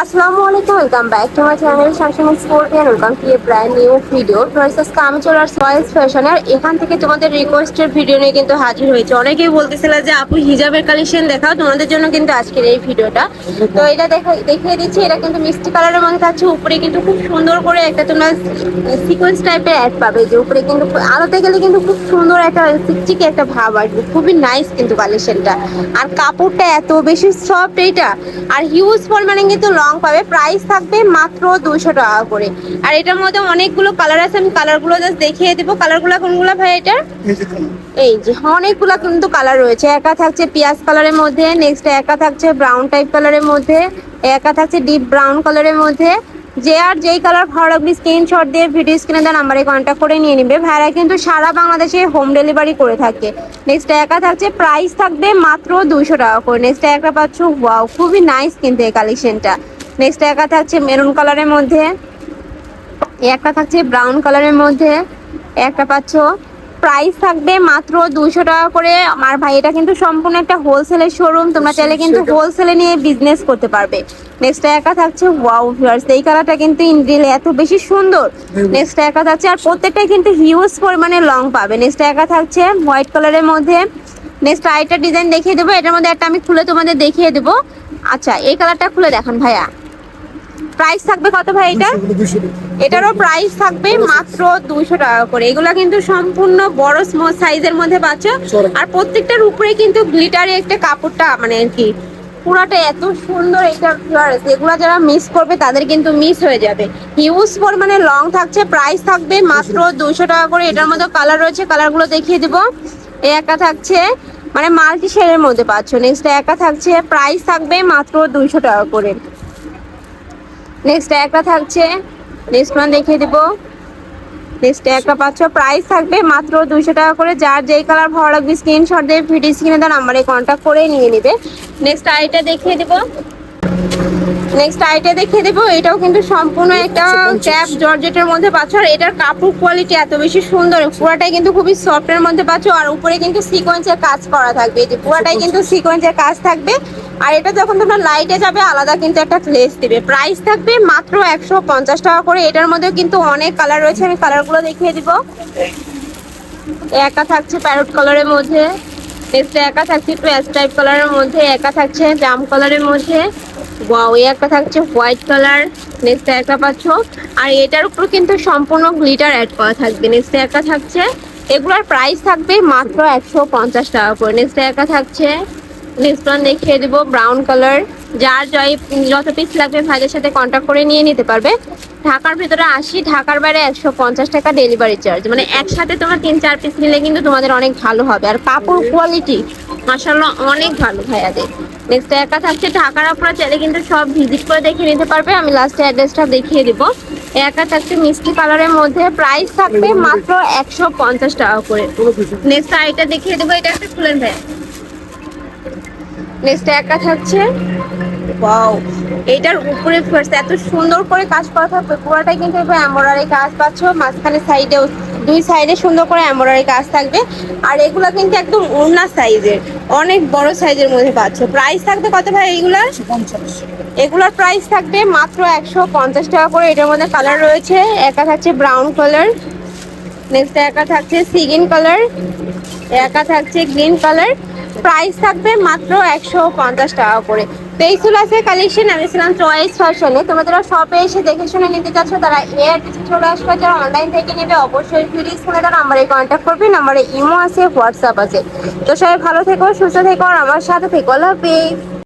আসসালামু আলাইকুম, welcome channel এ ব্র্যান্ড ভিডিও আর এখান থেকে তোমাদের রিকোয়েস্টের ভিডিও নিয়ে কিন্তু হাজির হয়েছে। অনেকেই যে, আপু, হিজাবের দেখাও। তোমাদের জন্য কিন্তু আজকের এই ভিডিওটা তো এটা দেখা, দেখিয়ে দিচ্ছি। এটা কিন্তু মিষ্টি কালারের উপরে কিন্তু খুব সুন্দর করে একটা তোমরা সিকোয়েন্স টাইপের অ্যাড পাবে যে, উপরে কিন্তু আলোতে গেলে কিন্তু খুব সুন্দর একটা চিকচিকে একটা ভাব আসবে। খুবই নাইস কিন্তু কালেকশনটা আর কাপড়টা এত বেশি সফট এইটা। আর হিউজ পরিমাণে কিন্তু লং পাবে। প্রাইস থাকবে মাত্র দুশো টাকা করে। আর এটার মধ্যে অনেকগুলো কালার আছে আমি কালারগুলো জাস্ট দেখিয়ে দেবো। কালারগুলো কোনগুলো ভাই এটার? এই যে অনেকগুলো কিন্তু কালার রয়েছে। একা থাকছে পিয়াজ কালারের মধ্যে নেক্সট একা থাকছে ব্রাউন টাইপ কালারের মধ্যে একা থাকছে ডিপ ব্রাউন কালারের মধ্যে। যে আর যেই কালার ভালো লাগবে স্ক্রিনশট দিয়ে ভিডিও স্ক্রিনে দেওয়া নাম্বারে কন্ট্যাক্ট করে নিয়ে নিবে। ভাইরা কিন্তু সারা বাংলাদেশে হোম ডেলিভারি করে থাকে। নেক্সট একা থাকছে প্রাইস থাকবে মাত্র দুইশো টাকা করে। নেক্সট একটা পাচ্ছ ওয়াও খুবই নাইস কিন্তু এই কালেকশনটা নেক্সট একা থাকছে মেরুন কালারের মধ্যে। একটা থাকছে ব্রাউন কালারের মধ্যে। একটা পাচ্ছ। প্রাইস থাকবে মাত্র দুশো টাকা করে। আমার ভাই এটা কিন্তু সম্পূর্ণ একটা হোলসেলের শোরুম তোমরা চাইলে কিন্তু হোলসেলে নিয়ে বিজনেস করতে পারবে। নেক্সট একা থাকছে ওয়াও ভিউয়ার্স এই কালারটা কিন্তু ইন্ডিলে এত বেশি সুন্দর। নেক্সট একা থাকছে আর প্রত্যেকটা কিন্তু হিউজ পরিমাণে লং পাবে। নেক্সট একা থাকছে হোয়াইট কালারের মধ্যে। নেক্সট আরেকটা ডিজাইন দেখিয়ে দেবো। এটার মধ্যে একটা আমি খুলে তোমাদের দেখিয়ে দেবো। আচ্ছা এই কালারটা খুলে দেখান ভাইয়া। প্রাইস থাকবে কত ভাই এটা। এটারও প্রাইস থাকবে মাত্র দুইশো টাকা করে। এগুলা কিন্তু সম্পূর্ণ বড় স্মল সাইজের মধ্যে পাচ্ছ। আর প্রত্যেকটার উপরে কিন্তু গ্লিটারে একটা কাপড়টা মানে আর কি পুরাটা এত সুন্দর এটা ফ্লাওয়ার্স এগুলো যারা মিস করবে তাদের কিন্তু মিস হয়ে যাবে। হিউজ পরিমাণে লং থাকছে প্রাইস থাকবে মাত্র দুইশো টাকা। করে। এটার মধ্যে কালার রয়েছে কালারগুলো দেখিয়ে দিব। এই একা থাকছে মানে মাল্টি শেডের মধ্যে পাচ্ছ। নেক্সট একা থাকছে প্রাইস থাকবে মাত্র দুইশো টাকা করে। নেক্সট একটা থাকছে। নেক্সট ওয়ান দেখিয়ে দিব। নেক্সট একটা পাচ্ছ। প্রাইস থাকবে মাত্র দুইশো টাকা করে। যার যেই কালার ভালো লাগবে স্ক্রিনশট দিয়ে ভিডিও স্ক্রিনে দেওয়া নাম্বারে কন্ট্যাক্ট করে নিয়ে নিবে। নেক্সট আইটা দেখিয়ে দিব। নেক্সট আইটা দেখিয়ে দেবো। এটাও কিন্তু সম্পূর্ণ একটা ক্যাপ জর্জেটের মধ্যে পাচ্ছ। আর এটার কাপড় কোয়ালিটি এত বেশি সুন্দর। পুরাটাই কিন্তু খুবই সফটের মধ্যে পাচ্ছ। আর উপরে কিন্তু সিকোয়েন্সের কাজ করা থাকবে। এই যে পুরাটাই কিন্তু সিকোয়েন্সের কাজ থাকবে। আর এটা যখন তোমরা লাইটে যাবে, আলাদা কিন্তু একটা লেস দিবে। প্রাইস থাকবে মাত্র একশো পঞ্চাশ টাকা করে। এটার মধ্যে কিন্তু অনেক কালার রয়েছে। আমি কালারগুলো দেখিয়ে দিব। একা থাকছে প্যারট কালারের মধ্যে। নেক্সট একা থাকছে একটু অ্যাশ টাইপ কালারের মধ্যে। একা থাকছে জাম কালারের মধ্যে। ওয়াও একটা থাকছে হোয়াইট কালার নেক্সট একটা পাচ্ছ। আর এটার উপর কিন্তু সম্পূর্ণ গ্লিটার অ্যাড করা থাকবে। নেক্সট একটা থাকছে। এগুলোর প্রাইস থাকবে মাত্র একশো পঞ্চাশ টাকা করে। নেক্সট একটা থাকছে নেক্সট দেখিয়ে দেবো ব্রাউন কালার যার জয় যত পিস লাগবে ভাইদের সাথে কন্ট্যাক্ট করে নিয়ে নিতে পারবে। ঢাকার ভিতরে আশি ঢাকার বাইরে একশো পঞ্চাশ টাকা ডেলিভারি চার্জ মানে একসাথে তোমার তিন চার পিস নিলে কিন্তু তোমাদের অনেক ভালো হবে। আর কাপড় কোয়ালিটি মাসাল্লাহ অনেক ভালো ভাইয়াদের। নেক্সট একা থাকছে, ঢাকার আপনারা চাইলে কিন্তু সব ভিজিট করে দেখে নিতে পারবে। আমি লাস্টে অ্যাড্রেসটা দেখিয়ে দিব। একা থাকছে মিষ্টি কালারের মধ্যে। প্রাইস থাকবে মাত্র একশো পঞ্চাশ টাকা করে। নেক্সট আইটা দেখিয়ে দেবো, এটা একটা খুলেন ভাই নেক্সট একা থাকছে ওয়াও এটার উপরে ফার্স্ট এত সুন্দর করে কাজ করা থাকবে পুরোটাই কিন্তু এবার এমব্রয়ডারি কাজ পাচ্ছ মাঝখানে সাইডেও দুই সাইডে সুন্দর করে এমব্রয়ডারি কাজ থাকবে আর এগুলো কিন্তু একদম ওড়না সাইজের অনেক বড় সাইজের মধ্যে পাচ্ছ। প্রাইস থাকবে কত ভাই এগুলার? এগুলোর প্রাইস থাকবে মাত্র একশো পঞ্চাশ টাকা করে এটার মধ্যে কালার রয়েছে একা থাকছে ব্রাউন কালার নেক্সট একা থাকছে সিগিন কালার একা থাকছে গ্রিন কালার প্রাইস থাকবে মাত্র একশো পঞ্চাশ টাকা করে। তো এই কালেকশন আমি ছিলাম চয়েস ফ্যাশনে তোমরা যারা শপে এসে দেখে শুনে নিতে চাচ্ছ, তারা এয়ার কিছু চলে আসবে। যারা অনলাইন থেকে নেবে, অবশ্যই ফিরিজ ফোনে তারা নাম্বারে কন্ট্যাক্ট করবে। নাম্বারে ইমো আছে হোয়াটসঅ্যাপ আছে। তো সবাই ভালো থেকো, সুস্থ থেকো, আর আমার সাথে থেকো। লাভ